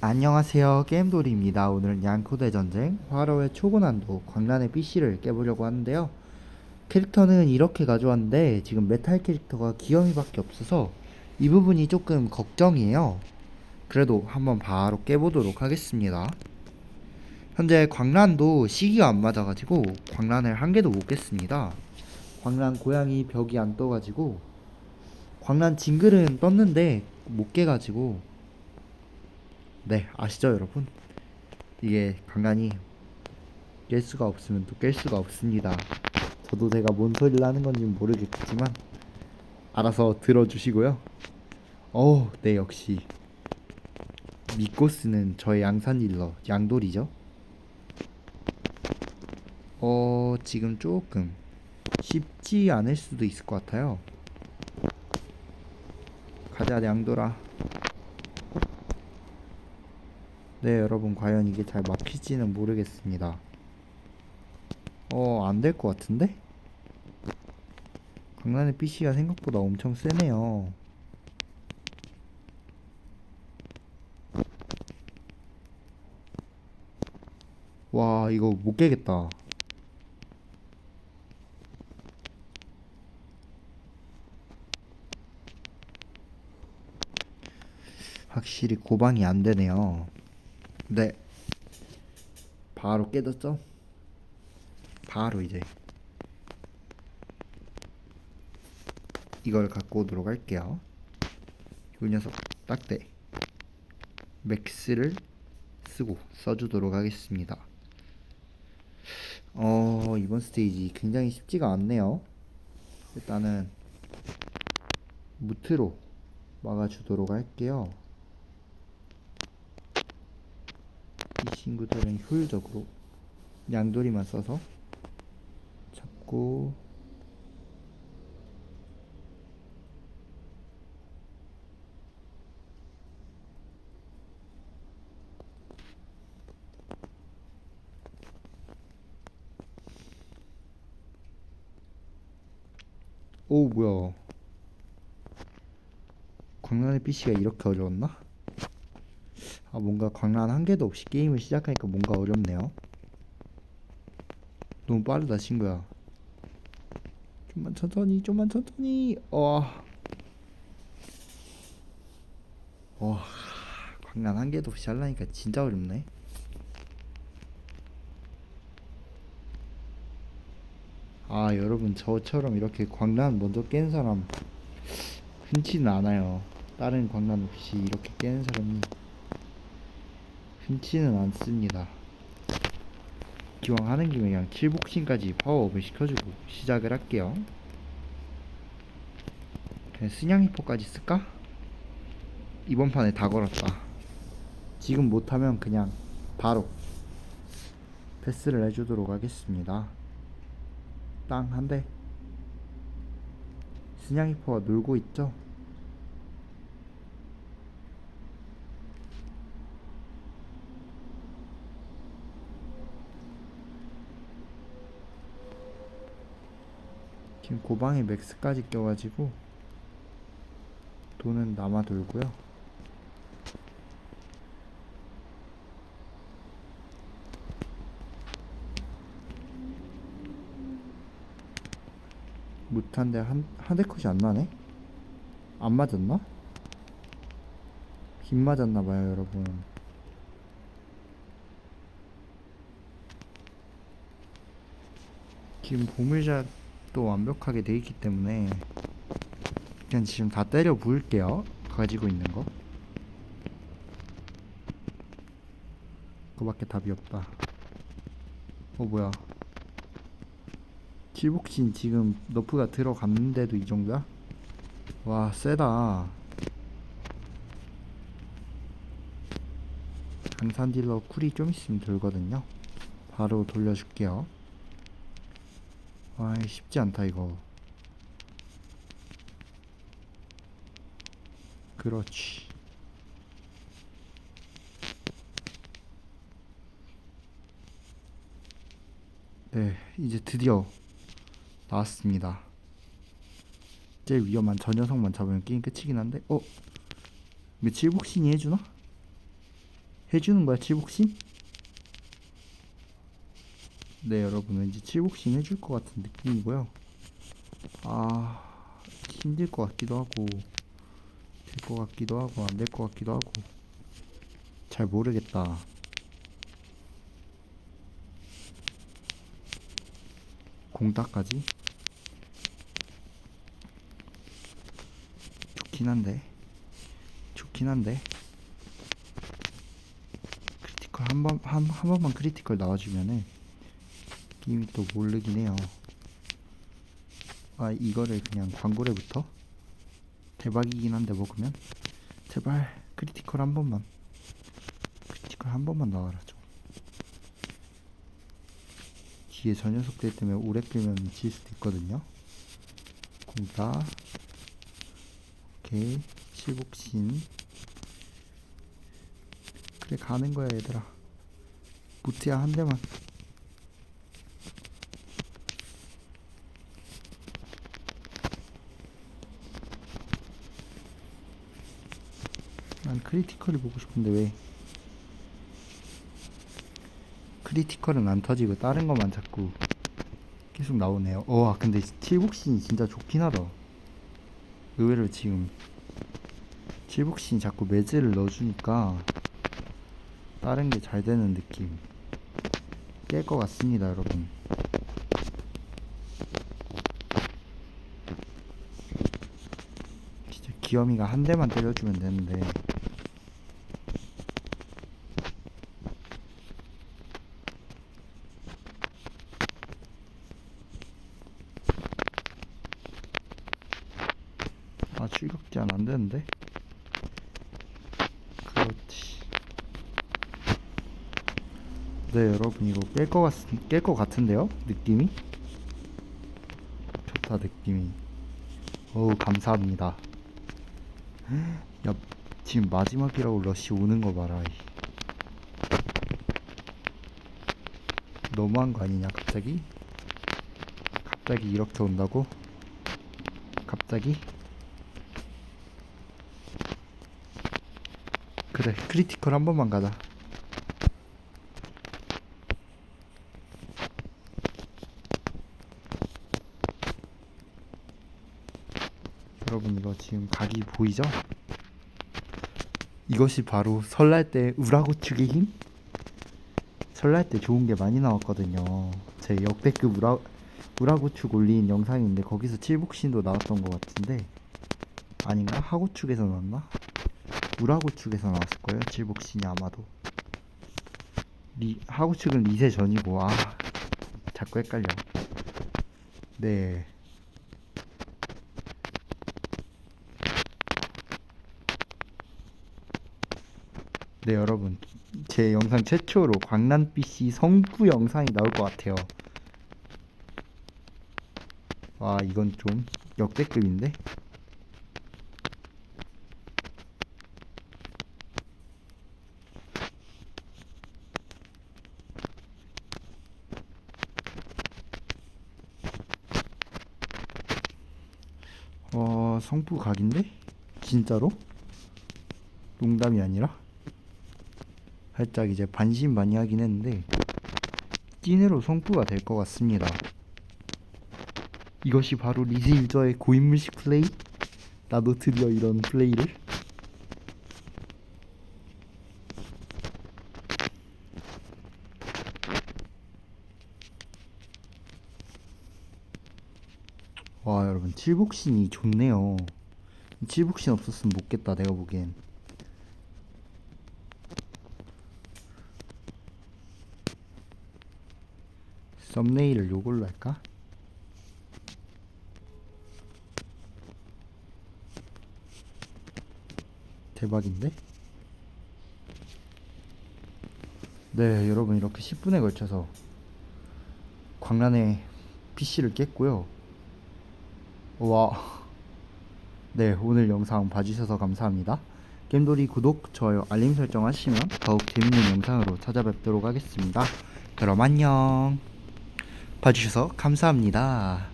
안녕하세요. 게임돌이입니다. 오늘은 양코대 전쟁 화로의 초고난도 광란의 PC를 깨보려고 하는데요. 캐릭터는 이렇게 가져왔는데 지금 메탈 캐릭터가 기염이 밖에 없어서 이 부분이 조금 걱정이에요. 그래도 한번 바로 깨보도록 하겠습니다. 현재 광란도 시기가 안 맞아가지고 광란을 한 개도 못 깼습니다. 광란 고양이 벽이 안 떠가지고 광란 징글은 떴는데 못 깨가지고 네, 아시죠, 여러분? 이게 간간히 깰 수가 없으면 또 깰 수가 없습니다. 저도 제가 뭔 소리를 하는 건지 모르겠지만 알아서 들어주시고요. 어, 네, 역시 미코스는 저의 양산 딜러 양돌이죠. 어, 지금 조금 쉽지 않을 수도 있을 것 같아요. 가자, 양돌아. 네, 여러분, 과연 이게 잘 막힐지는 모르겠습니다. 어, 안 될 것 같은데? 강란의 PC가 생각보다 엄청 세네요. 와, 이거 못 깨겠다. 확실히 고방이 안 되네요. 네. 바로 깨졌죠? 바로 이제 이걸 갖고 오도록 할게요. 이 녀석 딱대 맥스를 쓰고 써주도록 하겠습니다. 어 이번 스테이지 굉장히 쉽지가 않네요. 일단은 무트로 막아주도록 할게요. 이 친구들은 효율적으로 양돌이만 써서 잡고 오 뭐야 광란의 PC가 이렇게 어려웠나? 아 뭔가 광란 한 개도 없이 게임을 시작하니까 뭔가 어렵네요. 너무 빠르다 친구야. 좀만 천천히 좀만 천천히. 와. 와, 광란 한 개도 없이 하려니까 진짜 어렵네. 아 여러분 저처럼 이렇게 광란 먼저 깬 사람 흔치는 않아요. 다른 광란 없이 이렇게 깨는 사람이 흔치는 않습니다. 기왕 하는 김에 그냥 킬복싱까지 파워업을 시켜주고 시작을 할게요. 그냥 순양이포까지 쓸까? 이번 판에 다 걸었다. 지금 못하면 그냥 바로 패스를 해주도록 하겠습니다. 땅 한대. 순양이포가 놀고 있죠? 지금 고방에 맥스까지 껴가지고 돈은 남아 돌고요. 못한데 한, 한대 컷이 안 나네? 안 맞았나? 빗 맞았나봐요, 여러분. 지금 보물샷 도 완벽하게 돼 있기 때문에 그냥 지금 다 때려 부을게요. 가지고 있는 거. 그거밖에 답이 없다. 어 뭐야? 킬복신 지금 너프가 들어갔는데도 이 정도야? 와 세다. 강산 딜러 쿨이 좀 있으면 돌거든요. 바로 돌려줄게요. 와 쉽지 않다 이거. 그렇지. 네, 이제 드디어 나왔습니다. 제일 위험한 저 녀석만 잡으면 게임 끝이긴 한데, 어? 이거 칠복신이 해주나? 해주는 거야 칠복신? 네 여러분 왠지 칠복신 해줄 것 같은 느낌이고요. 아 힘들 것 같기도 하고 될 것 같기도 하고 안 될 것 같기도 하고 잘 모르겠다. 공따까지? 좋긴 한데 좋긴 한데. 크리티컬 한 번 한 한 번만 크리티컬 나와주면은 게임이 또 모르긴 해요. 아 이거를 그냥 광고래부터? 대박이긴 한데 먹으면? 제발 크리티컬 한 번만. 크리티컬 한 번만 나와라 좀. 뒤에 저 녀석들 때문에 오래 끌면 질 수도 있거든요. 공다. 오케이. 실복신. 그래 가는 거야 얘들아. 무트야 한 대만 난 크리티컬을 보고 싶은데 왜? 크리티컬은 안 터지고 다른 것만 자꾸 계속 나오네요. 와 근데 칠복신이 진짜 좋긴 하다. 의외로 지금 칠복신이 자꾸 매즈를 넣어주니까 다른 게 잘 되는 느낌. 깰 것 같습니다 여러분. 진짜 귀염이가 한 대만 때려주면 되는데 제한 안 되는데 그렇지 네 여러분 이거 깰 것 같, 깰 것 같은데요? 느낌이? 좋다 느낌이 어우 감사합니다 야 지금 마지막이라고 러시 오는 거 봐라 이. 너무한 거 아니냐 갑자기? 갑자기 이렇게 온다고? 갑자기? 그래 크리티컬 한 번만 가자 여러분 이거 지금 각이 보이죠? 이것이 바로 설날 때 우라고 축의 힘? 설날 때 좋은 게 많이 나왔거든요 제 역대급 우라, 우라고축 올린 영상인데 거기서 칠복신도 나왔던 것 같은데 아닌가? 하고축에서 나왔나? 우라고축에서 나왔을 거예요. 칠복신이 아마도. 리 하고축은 리세 전이고 아 자꾸 헷갈려. 네. 네 여러분 제 영상 최초로 광란 PC 성구 영상이 나올 것 같아요. 와 이건 좀 역대급인데? 어, 성부 각인데? 진짜로? 농담이 아니라? 살짝 이제 반신반의하긴 했는데 찐으로 성부가 될 것 같습니다. 이것이 바로 리즈 유저의 고인물식 플레이? 나도 드디어 이런 플레이를? 칠복신이 좋네요 칠복신 없었으면 못 겠다 내가 보기엔 썸네일을 요걸로 할까? 대박인데? 네 여러분 이렇게 10분에 걸쳐서 광란의 PC를 깼고요 와. 네, 오늘 영상 봐주셔서 감사합니다. 겜돌이 구독, 좋아요, 알림 설정 하시면 더욱 재밌는 영상으로 찾아뵙도록 하겠습니다. 그럼 안녕. 봐주셔서 감사합니다.